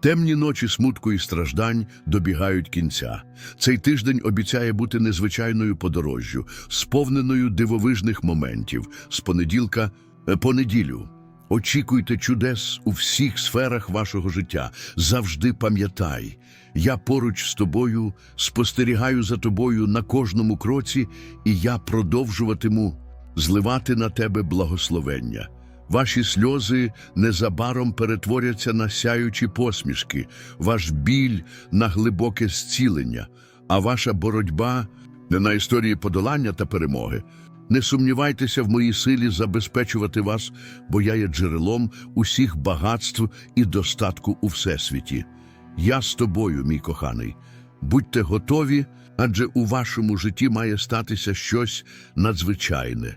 Темні ночі смутку і страждань добігають кінця. Цей тиждень обіцяє бути незвичайною подорожжю, сповненою дивовижних моментів з понеділка е, по неділю. Очікуйте чудес у всіх сферах вашого життя. Завжди пам'ятай, я поруч з тобою, спостерігаю за тобою на кожному кроці, і я продовжуватиму зливати на тебе благословення. Ваші сльози незабаром перетворяться на сяючі посмішки, ваш біль на глибоке зцілення, а ваша боротьба не на історії подолання та перемоги. Не сумнівайтеся в моїй силі забезпечувати вас, бо я є джерелом усіх багатств і достатку у всесвіті. Я з тобою, мій коханий. Будьте готові, адже у вашому житті має статися щось надзвичайне.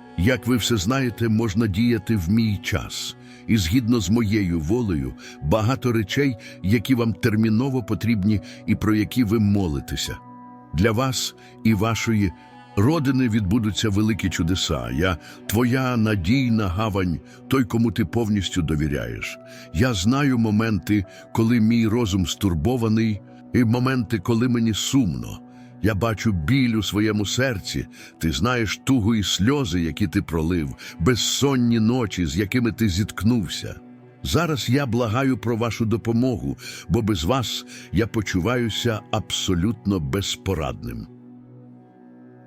Як ви все знаєте, можна діяти в мій час. І згідно з моєю волею, багато речей, які вам терміново потрібні і про які ви молитеся. Для вас і вашої родини відбудуться великі чудеса. Я твоя надійна гавань, той, кому ти повністю довіряєш. Я знаю моменти, коли мій розум стурбований, і моменти, коли мені сумно. Я бачу біль у своєму серці, ти знаєш тугу і сльози, які ти пролив, безсонні ночі, з якими ти зіткнувся. Зараз я благаю про вашу допомогу, бо без вас я почуваюся абсолютно безпорадним.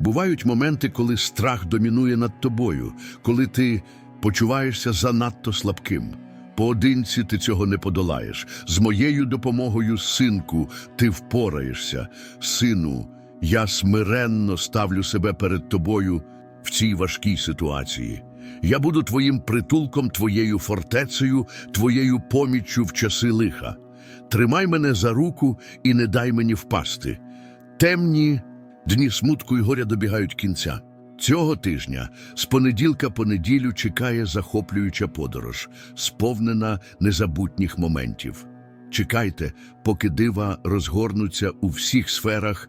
Бувають моменти, коли страх домінує над тобою, коли ти почуваєшся занадто слабким. Поодинці ти цього не подолаєш. З моєю допомогою, синку, ти впораєшся. Сину, я смиренно ставлю себе перед тобою в цій важкій ситуації. Я буду твоїм притулком, твоєю фортецею, твоєю поміччю в часи лиха. Тримай мене за руку і не дай мені впасти. Темні дні смутку і горя добігають кінця. Цього тижня з понеділка по неділю чекає захоплююча подорож, сповнена незабутніх моментів. Чекайте, поки дива розгорнуться у всіх сферах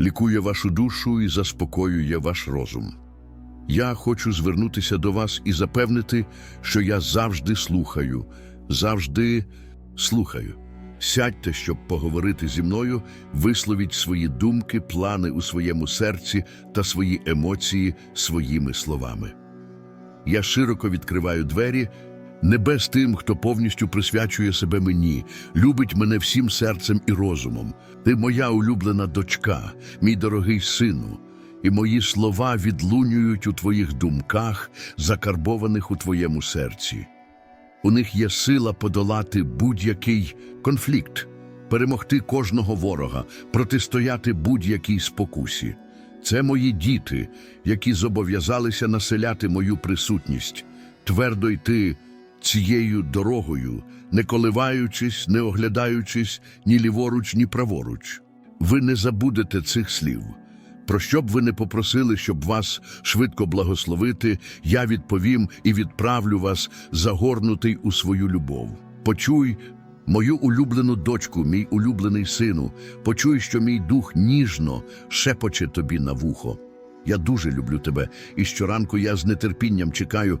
лікує вашу душу і заспокоює ваш розум. Я хочу звернутися до вас і запевнити, що я завжди слухаю, завжди слухаю. Сядьте, щоб поговорити зі мною, висловіть свої думки, плани у своєму серці та свої емоції своїми словами. Я широко відкриваю двері, не без тим, хто повністю присвячує себе мені, любить мене всім серцем і розумом. Ти моя улюблена дочка, мій дорогий сину, і мої слова відлунюють у твоїх думках, закарбованих у твоєму серці. У них є сила подолати будь-який конфлікт, перемогти кожного ворога, протистояти будь-якій спокусі. Це мої діти, які зобов'язалися населяти мою присутність, твердо йти цією дорогою, не коливаючись, не оглядаючись ні ліворуч, ні праворуч. Ви не забудете цих слів. Про що б ви не попросили, щоб вас швидко благословити, я відповім і відправлю вас, загорнутий у свою любов. Почуй мою улюблену дочку, мій улюблений сину, почуй, що мій дух ніжно шепоче тобі на вухо. Я дуже люблю тебе, і щоранку я з нетерпінням чекаю,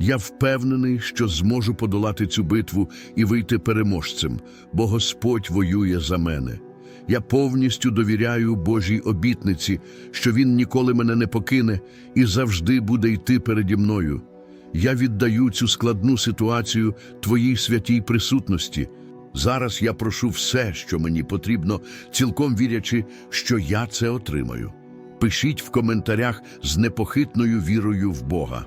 Я впевнений, що зможу подолати цю битву і вийти переможцем, бо Господь воює за мене. Я повністю довіряю Божій обітниці, що Він ніколи мене не покине і завжди буде йти переді мною. Я віддаю цю складну ситуацію Твоїй святій присутності. Зараз я прошу все, що мені потрібно, цілком вірячи, що я це отримаю. Пишіть в коментарях з непохитною вірою в Бога.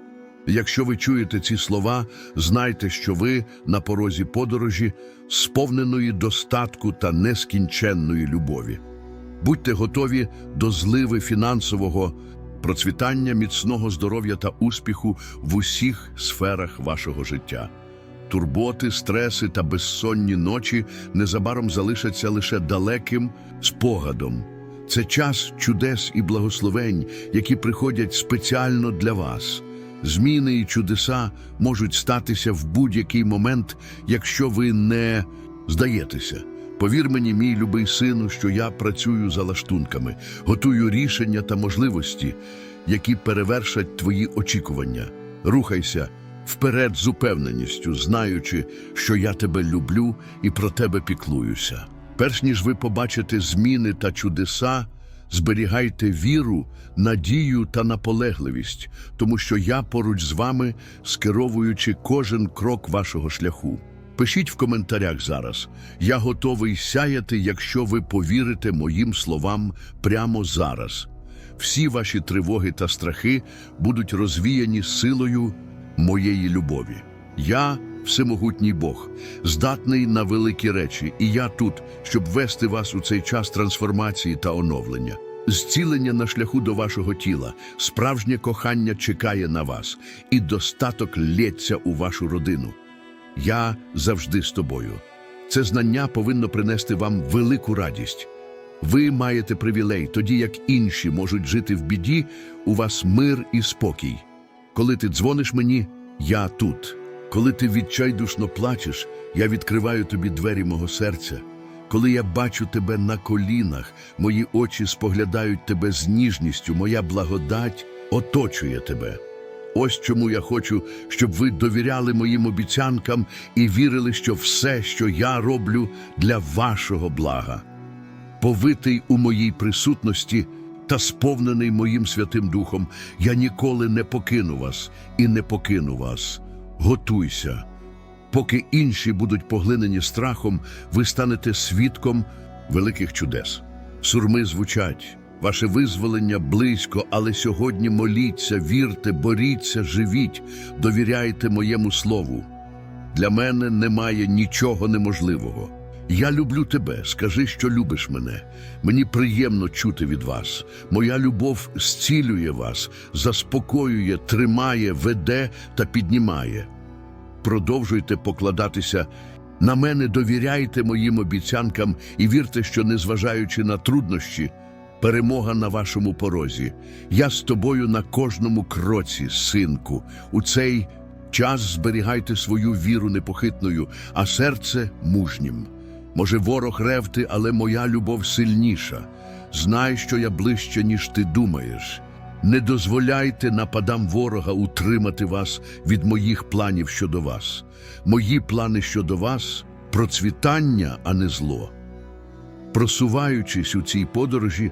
Якщо ви чуєте ці слова, знайте, що ви на порозі подорожі, сповненої достатку та нескінченної любові. Будьте готові до зливи фінансового процвітання, міцного здоров'я та успіху в усіх сферах вашого життя. Турботи, стреси та безсонні ночі незабаром залишаться лише далеким спогадом. Це час чудес і благословень, які приходять спеціально для вас. Зміни і чудеса можуть статися в будь-який момент, якщо ви не здаєтеся. Повір мені, мій любий сину, що я працюю за лаштунками, готую рішення та можливості, які перевершать твої очікування. Рухайся вперед з упевненістю, знаючи, що я тебе люблю і про тебе піклуюся. Перш ніж ви побачите зміни та чудеса, зберігайте віру, надію та наполегливість, тому що я поруч з вами, скеровуючи кожен крок вашого шляху. Пишіть в коментарях зараз. Я готовий сяяти, якщо ви повірите моїм словам прямо зараз. Всі ваші тривоги та страхи будуть розвіяні силою моєї любові. Я всемогутній Бог, здатний на великі речі, і я тут, щоб вести вас у цей час трансформації та оновлення. Зцілення на шляху до вашого тіла, справжнє кохання чекає на вас, і достаток лється у вашу родину. Я завжди з тобою. Це знання повинно принести вам велику радість. Ви маєте привілей, тоді як інші можуть жити в біді, у вас мир і спокій. Коли ти дзвониш мені, я тут. Коли ти відчайдушно плачеш, я відкриваю тобі двері мого серця. Коли я бачу тебе на колінах, мої очі споглядають тебе з ніжністю, моя благодать оточує тебе. Ось чому я хочу, щоб ви довіряли моїм обіцянкам і вірили, що все, що я роблю, для вашого блага. Повитий у моїй присутності та сповнений моїм Святим Духом, я ніколи не покину вас і не покину вас. Готуйся. Поки інші будуть поглинені страхом, ви станете свідком великих чудес. Сурми звучать, ваше визволення близько, але сьогодні моліться, вірте, боріться, живіть, довіряйте моєму слову. Для мене немає нічого неможливого. Я люблю тебе, скажи, що любиш мене. Мені приємно чути від вас. Моя любов зцілює вас, заспокоює, тримає, веде та піднімає. Продовжуйте покладатися на мене, довіряйте моїм обіцянкам і вірте, що, незважаючи на труднощі, перемога на вашому порозі. Я з тобою на кожному кроці, синку. У цей час зберігайте свою віру непохитною, а серце мужнім. Може, ворог ревти, але моя любов сильніша. Знай, що я ближче, ніж ти думаєш. Не дозволяйте нападам ворога утримати вас від моїх планів щодо вас. Мої плани щодо вас процвітання, а не зло. Просуваючись у цій подорожі,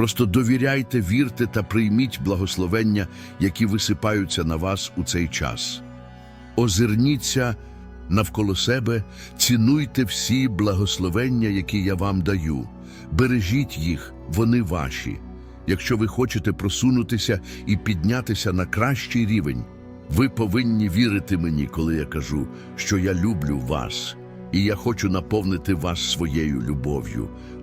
Просто довіряйте, вірте та прийміть благословення, які висипаються на вас у цей час. Озирніться навколо себе, цінуйте всі благословення, які я вам даю. Бережіть їх, вони ваші. Якщо ви хочете просунутися і піднятися на кращий рівень, ви повинні вірити мені, коли я кажу, що я люблю вас, і я хочу наповнити вас своєю любов'ю.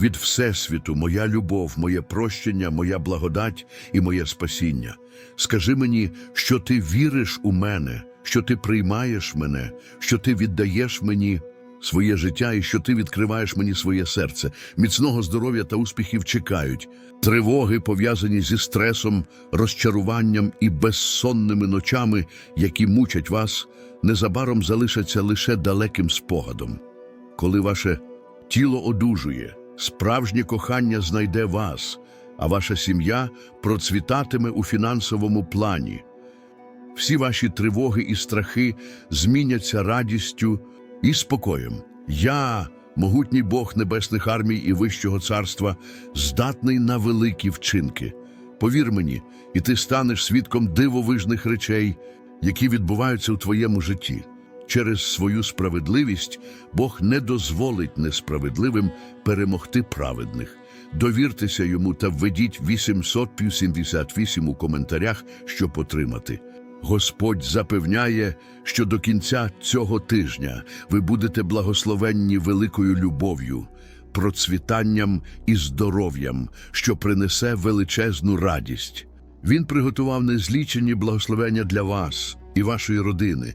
від Всесвіту, моя любов, моє прощення, моя благодать і моє спасіння. Скажи мені, що ти віриш у мене, що ти приймаєш мене, що ти віддаєш мені своє життя і що ти відкриваєш мені своє серце. Міцного здоров'я та успіхів чекають. Тривоги, пов'язані зі стресом, розчаруванням і безсонними ночами, які мучать вас, незабаром залишаться лише далеким спогадом. Коли ваше тіло одужує, справжнє кохання знайде вас, а ваша сім'я процвітатиме у фінансовому плані. Всі ваші тривоги і страхи зміняться радістю і спокоєм. Я, могутній Бог небесних армій і Вищого царства, здатний на великі вчинки. Повір мені, і ти станеш свідком дивовижних речей, які відбуваються у твоєму житті. Через свою справедливість Бог не дозволить несправедливим перемогти праведних. Довіртеся йому та введіть 878 у коментарях, щоб отримати. Господь запевняє, що до кінця цього тижня ви будете благословенні великою любов'ю, процвітанням і здоров'ям, що принесе величезну радість. Він приготував незлічені благословення для вас і вашої родини.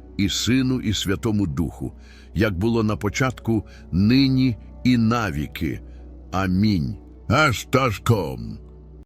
і Сину, і Святому Духу, як було на початку, нині і навіки. Амінь. Аж.